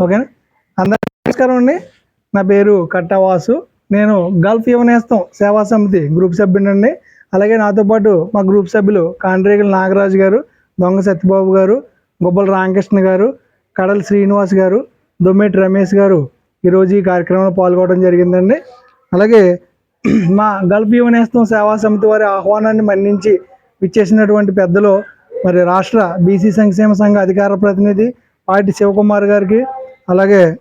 ఓకేనా? అందరికీ నమస్కారం అండి. నా పేరు కట్టవాసు. నేను గల్ఫ్ యువనేస్తం సేవా సమితి గ్రూప్ సభ్యుడండి అలాగే నాతో పాటు మా గ్రూప్ సభ్యులు కాండ్రేగుల నాగరాజు గారు దొంగ సత్యబాబు గారు గుబ్బల రామకృష్ణ గారు కడల శ్రీనివాస్ గారు దొమ్మేటి రమేష్ గారు ఈరోజు ఈ కార్యక్రమంలో పాల్గొనడం జరిగిందండి. అలాగే మా గల్ఫ్ యువనేస్తం సేవా సమితి వారి ఆహ్వానాన్ని మన్నించి విచ్చేసినటువంటి పెద్దలు మరి రాష్ట్ర బీసీ సంక్షేమ సంఘ అధికార ప్రతినిధి పాటి శివకుమార్ గారికి అలాగే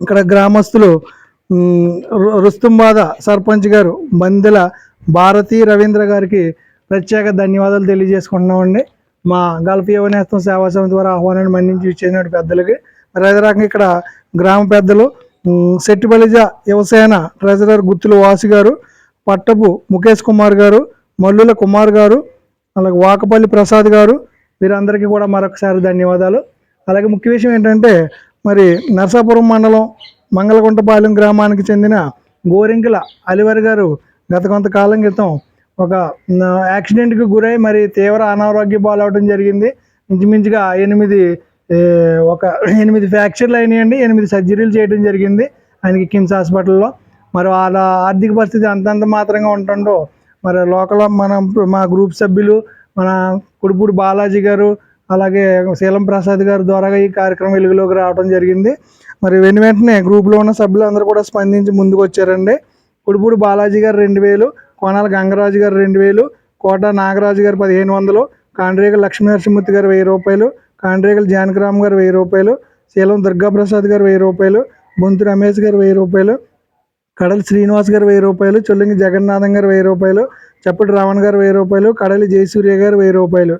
ఇక్కడ గ్రామస్తులు రు- రుస్తుంబాద సర్పంచ్ గారు మందెల భారతీ రవీంద్ర గారికి ప్రత్యేక ధన్యవాదాలు తెలియజేసుకుంటున్నామండి. మా గల్ఫ్ యువనేస్తం సేవా సమితి ద్వారా ఆహ్వానాన్ని మన్నించి ఇచ్చేసిన పెద్దలకి. మరి రకంగా ఇక్కడ గ్రామ పెద్దలు శెట్టిబలిజ యువసేన ట్రెజరర్ గుత్తులు వాసు గారు పట్టపు ముఖేష్ కుమార్ గారు మల్లుల కుమార్ గారు అలాగే వాకపల్లి ప్రసాద్ గారు వీరందరికీ కూడా మరొకసారి ధన్యవాదాలు. అలాగే ముఖ్య విషయం ఏంటంటే మరి నరసాపురం మండలం మంగళగుంటపాలెం గ్రామానికి చెందిన గోరింకల అలివర్ గారు గత కొంతకాలం క్రితం ఒక యాక్సిడెంట్కి గురై మరి తీవ్ర అనారోగ్య పాలవడం జరిగింది. ఇంచుమించుగా ఎనిమిది ఒక ఎనిమిది ఫ్రాక్చర్లు అయినాయండి ఎనిమిది సర్జరీలు చేయడం జరిగింది ఆయనకి కిమ్స్ హాస్పిటల్లో. మరి వాళ్ళ ఆర్థిక పరిస్థితి అంతంత మాత్రంగా ఉంటుండో మరి లోకల్ మన మా గ్రూప్ సభ్యులు మన కుడుపూడి బాలాజీ గారు అలాగే శీలం ప్రసాద్ గారి ద్వారా ఈ కార్యక్రమం వెలుగులోకి రావడం జరిగింది. మరి వెను వెంటనే గ్రూప్లో ఉన్న సభ్యులందరూ కూడా స్పందించి ముందుకు వచ్చారండి కుడుపూడి బాలాజీ గారు రెండు వేలు కోనాల గంగరాజు గారు రెండు వేలు కోట నాగరాజు గారు పదిహేను వందలు కాండ్రేగల లక్ష్మీనరసింహమూర్తి గారు వెయ్యి రూపాయలు కాండ్రేగల జానకిరామ్ గారు వెయ్యి రూపాయలు శీలం దుర్గాప్రసాద్ గారు వెయ్యి రూపాయలు బొంతు రమేష్ గారు వెయ్యి రూపాయలు కడలి శ్రీనివాస్ గారు వెయ్యి రూపాయలు చొల్లింగి జగన్నాథం గారు వెయ్యి రూపాయలు చప్పటి రావణ్ గారు వెయ్యి రూపాయలు కడలి జయసూర్య గారు వెయ్యి రూపాయలు.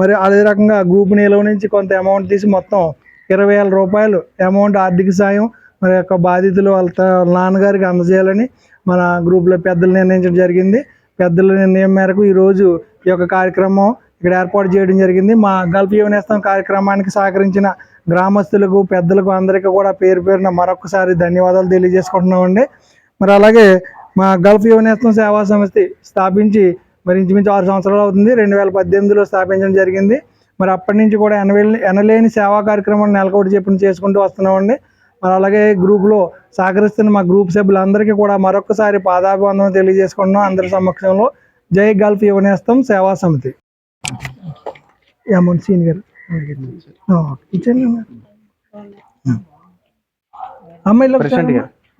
మరి అదే రకంగా గ్రూప్ నిలవ నుంచి కొంత అమౌంట్ తీసి మొత్తం ఇరవై వేల రూపాయలు అమౌంట్ ఆర్థిక సాయం మరి యొక్క బాధితులు వాళ్ళ త- వాళ్ళ నాన్నగారికి అందజేయాలని మన గ్రూప్లో పెద్దలు నిర్ణయించడం జరిగింది. పెద్దల నిర్ణయం మేరకు ఈరోజు ఈ యొక్క కార్యక్రమం ఇక్కడ ఏర్పాటు చేయడం జరిగింది. మా గల్ఫ్ యువనేస్తం కార్యక్రమానికి సహకరించిన గ్రామస్తులకు పెద్దలకు అందరికీ కూడా పేరు పేరున మరొకసారి ధన్యవాదాలు తెలియజేసుకుంటున్నామండి. మరి అలాగే మా గల్ఫ్ యువనేస్తం సేవా సంస్థ స్థాపించి మరి ఇంచుమించు ఆరు సంవత్సరాలు అవుతుంది. రెండు వేల పద్దెనిమిదిలో స్థాపించడం జరిగింది. మరి అప్పటి నుంచి కూడా ఎనవే ఎనలేని సేవా కార్యక్రమాన్ని నెలకొకటి చెప్పిన చేసుకుంటూ వస్తున్నామండి. మరి అలాగే గ్రూప్లో సహకరిస్తున్న మా గ్రూప్ సభ్యులందరికీ కూడా మరొకసారి పాదాభివందనం తెలియజేసుకుంటున్నాం. అందరి సమక్షంలో జై గల్ఫ్ యువనేస్తం సేవా సమితి. అమౌంట్ సీన్ గారు. ఆ, ఇచ్చేయండి అమ్మా.